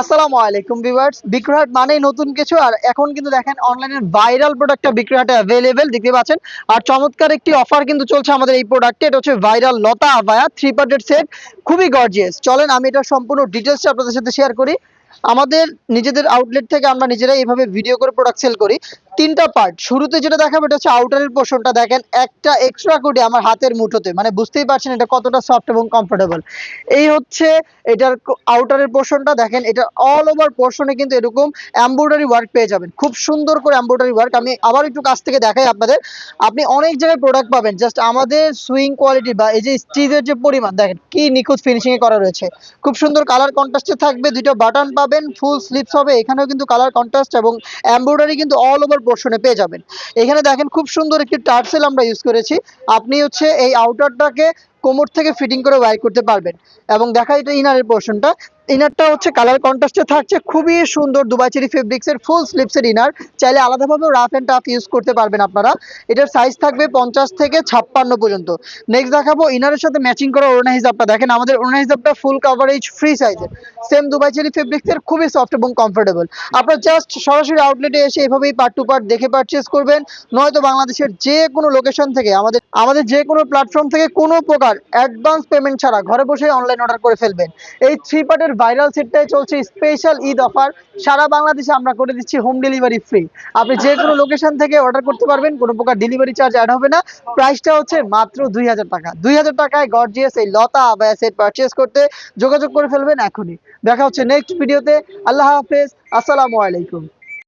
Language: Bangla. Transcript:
আসসালামু আলাইকুম ভিউয়ার্স। বিক্রয়হাট মানেই নতুন কিছু, আর এখন কিন্তু দেখেন অনলাইনের ভাইরাল প্রোডাক্টটা বিক্রয়হাটে অ্যাভেলেবেল দেখতে পাচ্ছেন। আর চমৎকার একটি অফার কিন্তু চলছে আমাদের এই প্রোডাক্টে এটা হচ্ছে ভাইরাল লতা আভায়া থ্রি পার্টের সেট খুবই গর্জিয়াস চলেন, আমি এটা সম্পূর্ণ ডিটেলসটা আপনাদের সাথে শেয়ার করি। আমাদের নিজেদের আউটলেট থেকে আমরা নিজেরাই এইভাবে ভিডিও করে প্রোডাক্ট সেল করি। তিনটা পার্ট শুরুতে যেটা দেখাবো, এটা হচ্ছে আউটারের পোর্শনটা দেখেন, একটা এক্সট্রা কোটি আমার হাতের মুঠোতে। মানে বুঝতেই পারছেন এটা কতটা সফট এবং কমফোর্টেবল এই হচ্ছে এটার আউটারের পোর্শনটা দেখেন, এটা অল ওভার পোর্শনে কিন্তু এরকম এমব্রয়ডারি ওয়ার্ক পেয়ে যাবেন। খুব সুন্দর করে এমব্রয়ডারি ওয়ার্ক আমি আবার একটু কাছ থেকে দেখাই আপনাদের। আপনি অনেক জায়গায় প্রোডাক্ট পাবেন। জাস্ট আমাদের সুইং কোয়ালিটি বা এই যে স্টিচের যে পরিমাণ, দেখেন, কি নিখুঁত ফিনিশিং এ করা রয়েছে। খুব সুন্দর কালার কন্ট্রাস্টে থাকবে। দুটো বাটন পাবেন ফুল স্লিপস হবে। এখানেও কিন্তু কালার কন্ট্রাস্ট এবং এমব্রয়ডারি কিন্তু অল ওভার পোর্শনে পেয়ে যাবেন। এখানে দেখেন খুব সুন্দর একটি টার্সেল আমরা ইউজ করেছি। আপনি হচ্ছে এই আউটারটাকে কোমর থেকে ফিটিং করে ওয়ার করতে পারবেন। এবং দেখা এটা ইনারের পোর্শনটা ইনারটা হচ্ছে কালার কন্ট্রাস্টে থাকছে, খুবই সুন্দর দুবাই চেরি ফেব্রিক্সের ফুল স্লিপসের ইনার চাইলে আলাদাভাবে রাফ অ্যান্ড টাফ ইউজ করতে পারবেন আপনারা। এটার সাইজ থাকবে পঞ্চাশ থেকে ছাপ্পান্ন পর্যন্ত। নেক্সট দেখাবো ইনারের সাথে ম্যাচিং করা ওড়না হিসাবটা দেখেন আমাদের ওড়না হিসাবটা ফুল কাভারেজ ফ্রি সাইজের সেম দুবাই চেরি ফেব্রিক্সের খুবই সফট এবং কমফোর্টেবল আপনারা জাস্ট সরাসরি আউটলেটে এসে এভাবেই পার্ট টু পার্ট দেখে পারচেস করবেন। নয়তো বাংলাদেশের যে কোনো লোকেশন থেকে, আমাদের আমাদের যে কোনো প্ল্যাটফর্ম থেকে কোনো প্রকার অ্যাডভান্স পেমেন্ট ছাড়া ঘরে বসে অনলাইন অর্ডার করে ফেলবেন। এই থ্রি পার্টের ভাইরাল সেটটাই চলছে স্পেশাল ঈদ অফার সারা বাংলাদেশে আমরা করে দিচ্ছি হোম ডেলিভারি ফ্রি আপনি যে কোনো লোকেশন থেকে অর্ডার করতে পারবেন, কোনো প্রকার ডেলিভারি চার্জ অ্যাড হবে না। প্রাইসটা হচ্ছে মাত্র দুই হাজার টাকা। দুই হাজার টাকায় গর্জিয়াস এই লতা আবায়া সেট পারচেস করতে যোগাযোগ করে ফেলবেন এখনই। দেখা হচ্ছে নেক্সট ভিডিওতে আল্লাহ হাফেজ। আসসালামু আলাইকুম।